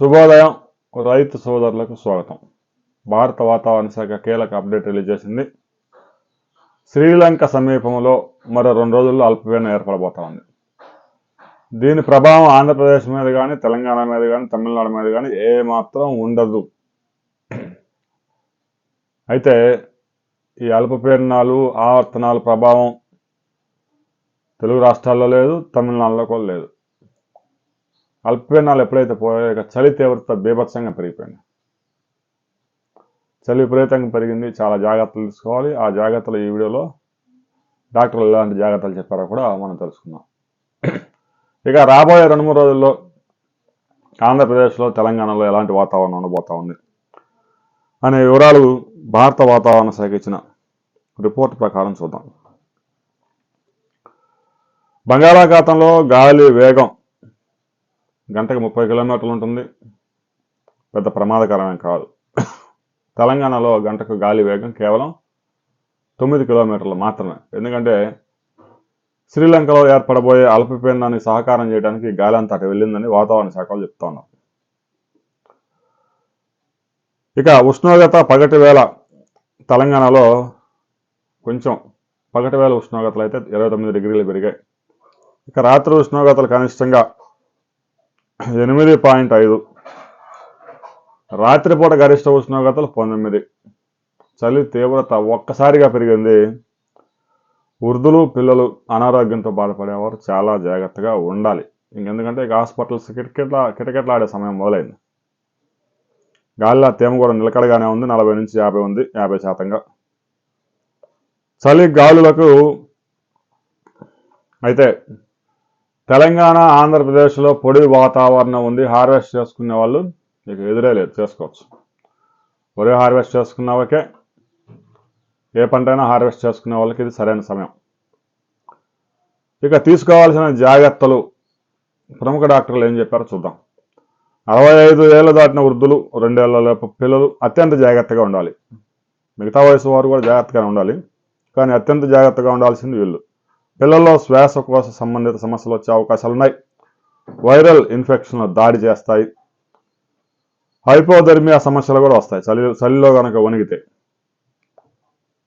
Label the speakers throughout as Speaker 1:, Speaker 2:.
Speaker 1: శుభోదయం. రైతు సోదరులకు స్వాగతం. భారత వాతావరణ శాఖ కీలక అప్డేట్ రిలీజ్ చేసింది. శ్రీలంక సమీపంలో మరో రెండు రోజుల్లో అల్పపీడనం ఏర్పడబోతోంది. దీని ప్రభావం ఆంధ్రప్రదేశ్ మీద కానీ తెలంగాణ మీద కానీ తమిళనాడు మీద కానీ ఏమాత్రం ఉండదు. అయితే ఈ అల్పపీడనాలు ఆవర్తనాల ప్రభావం తెలుగు రాష్ట్రాల్లో లేదు తమిళనాడులో కూడా లేదు. అల్పపీడనాలు ఎప్పుడైతే పోయాక చలి తీవ్రత బీభత్సంగా పెరిగిపోయింది. చలి విపరీతంగా పెరిగింది. చాలా జాగ్రత్తలు తీసుకోవాలి. ఆ జాగ్రత్తలు ఈ వీడియోలో డాక్టర్లు ఎలాంటి జాగ్రత్తలు చెప్పారో కూడా మనం తెలుసుకుందాం. ఇక రాబోయే రెండు మూడు రోజుల్లో ఆంధ్రప్రదేశ్లో తెలంగాణలో ఎలాంటి వాతావరణం ఉండబోతా ఉంది అనే వివరాలు భారత వాతావరణ శాఖ ఇచ్చిన రిపోర్ట్ ప్రకారం చూద్దాం. బంగాళాఖాతంలో గాలి వేగం గంటకు ముప్పై కిలోమీటర్లు ఉంటుంది. పెద్ద ప్రమాదకరమే కాదు. తెలంగాణలో గంటకు గాలి వేగం కేవలం తొమ్మిది కిలోమీటర్లు మాత్రమే. ఎందుకంటే శ్రీలంకలో ఏర్పడబోయే అల్పపీడనానికి సహకారం చేయడానికి గాలి అంతా అటు వెళ్ళిందని వాతావరణ శాఖలు వాళ్ళు చెప్తా ఉన్నారు. ఇక ఉష్ణోగ్రత పగటి వేళ తెలంగాణలో కొంచెం పగటి వేళ ఉష్ణోగ్రతలు అయితే ఇరవై తొమ్మిది డిగ్రీలు పెరిగాయి. ఇక రాత్రి ఉష్ణోగ్రతలు కనిష్టంగా ఎనిమిది పాయింట్ ఐదు. రాత్రిపూట గరిష్ట ఉష్ణోగ్రతలు పంతొమ్మిది. చలి తీవ్రత ఒక్కసారిగా పెరిగింది. వృద్ధులు పిల్లలు అనారోగ్యంతో బాధపడేవారు చాలా జాగ్రత్తగా ఉండాలి. ఇంకెందుకంటే ఇక హాస్పిటల్స్ కిటకిట్ల కిటకిటలాడే సమయం మొదలైంది. గాలిలో తేమ కూడా నిలకడగానే ఉంది. నలభై నుంచి యాభై ఉంది యాభై శాతంగా. చలి గాలులకు అయితే తెలంగాణ ఆంధ్రప్రదేశ్లో పొడి వాతావరణం ఉంది. హార్వెస్ట్ చేసుకునే వాళ్ళు మీకు ఎదురే లేదు. చేసుకోవచ్చు. వరి హార్వెస్ట్ చేసుకున్న వాళ్ళకే ఏ పంటైనా హార్వెస్ట్ చేసుకునే వాళ్ళకి ఇది సరైన సమయం. ఇక తీసుకోవాల్సిన జాగ్రత్తలు. ప్రముఖ డాక్టర్లు ఏం చెప్పారో చూద్దాం. అరవై ఐదు ఏళ్ళు దాటిన వృద్ధులు రెండేళ్ళ లోపు పిల్లలు అత్యంత జాగ్రత్తగా ఉండాలి. మిగతా వయసు వారు కూడా జాగ్రత్తగానే ఉండాలి. కానీ అత్యంత జాగ్రత్తగా ఉండాల్సింది వీళ్ళు. పిల్లల్లో శ్వాసకోశ సంబంధిత సమస్యలు వచ్చే అవకాశాలు ఉన్నాయి. వైరల్ ఇన్ఫెక్షన్లు దాడి చేస్తాయి. హైపోథెర్మియా సమస్యలు కూడా వస్తాయి. చలి చలిలో కనుక వణిగితే.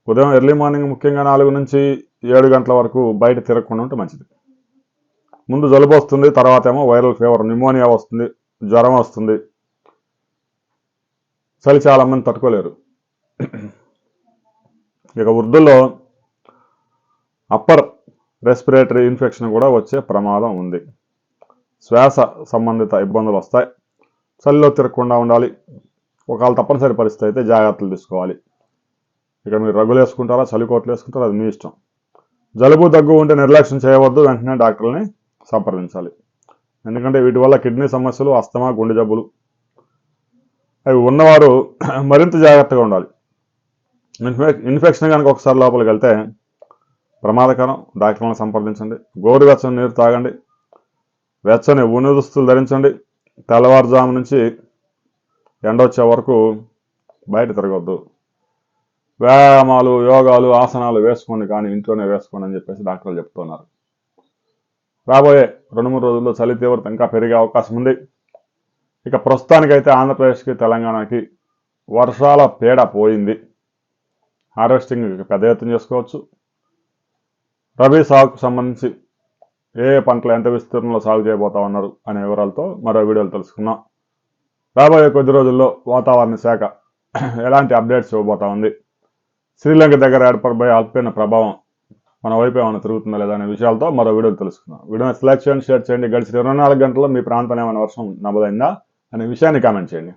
Speaker 1: ఉదయం ఎర్లీ మార్నింగ్ ముఖ్యంగా నాలుగు నుంచి ఏడు గంటల వరకు బయట తిరగకుండా ఉంటే మంచిది. ముందు జలుబు వస్తుంది తర్వాత ఏమో వైరల్ ఫీవర్ న్యూమోనియా వస్తుంది జ్వరం వస్తుంది. చలి చాలా మంది తట్టుకోలేరు. ఇక వృద్ధుల్లో అప్పర్ రెస్పిరేటరీ ఇన్ఫెక్షన్ కూడా వచ్చే ప్రమాదం ఉంది. శ్వాస సంబంధిత ఇబ్బందులు వస్తాయి. చలిలో తిరగకుండా ఉండాలి. ఒకవేళ తప్పనిసరి పరిస్థితి అయితే జాగ్రత్తలు తీసుకోవాలి. ఇక మీరు రగ్గులు వేసుకుంటారా చలికోట్లు వేసుకుంటారా అది మీ ఇష్టం. జలుబు దగ్గు ఉంటే నిర్లక్ష్యం చేయవద్దు. వెంటనే డాక్టర్ని సంప్రదించాలి. ఎందుకంటే వీటి వల్ల కిడ్నీ సమస్యలు అస్తమా గుండె జబ్బులు అవి ఉన్నవారు మరింత జాగ్రత్తగా ఉండాలి. ఇన్ఫెక్ ఇన్ఫెక్షన్ కనుక ఒకసారి లోపలికి వెళ్తే ప్రమాదకరం. డాక్టర్లను సంప్రదించండి. గోరువెచ్చని నీరు తాగండి. వెచ్చని ఉని దుస్తులు ధరించండి. తెల్లవారుజాము నుంచి ఎండ వచ్చే వరకు బయట తిరగొద్దు. వ్యాయామాలు యోగాలు ఆసనాలు వేసుకోండి కానీ ఇంట్లోనే వేసుకోండి అని చెప్పేసి డాక్టర్లు చెప్తున్నారు. రాబోయే రెండు మూడు రోజుల్లో చలి తీవ్రత ఇంకా పెరిగే అవకాశం ఉంది. ఇక ప్రస్తుతానికైతే ఆంధ్రప్రదేశ్కి తెలంగాణకి వర్షాల పీడ పోయింది. హార్వెస్టింగ్ పెద్ద ఎత్తున చేసుకోవచ్చు. రబీ సాగుకు సంబంధించి ఏ ఏ పంటలు ఎంత విస్తీర్ణంలో సాగు చేయబోతా ఉన్నారు అనే వివరాలతో మరో వీడియోలు తెలుసుకుందాం. రాబోయే కొద్ది రోజుల్లో వాతావరణ శాఖ ఎలాంటి అప్డేట్స్ ఇవ్వబోతా ఉంది? శ్రీలంక దగ్గర ఏర్పడబోయే అల్పైన ప్రభావం మన వైపు ఏమైనా తిరుగుతుందా లేదా అనే విషయాలతో మరో వీడియోలు తెలుసుకుందాం. వీడియోని సెలెక్ట్ చేయండి షేర్ చేయండి. గడిచిన ఇరవై నాలుగు గంటల్లో మీ ప్రాంతం ఏమైనా వర్షం నమోదైందా అనే విషయాన్ని కామెంట్ చేయండి.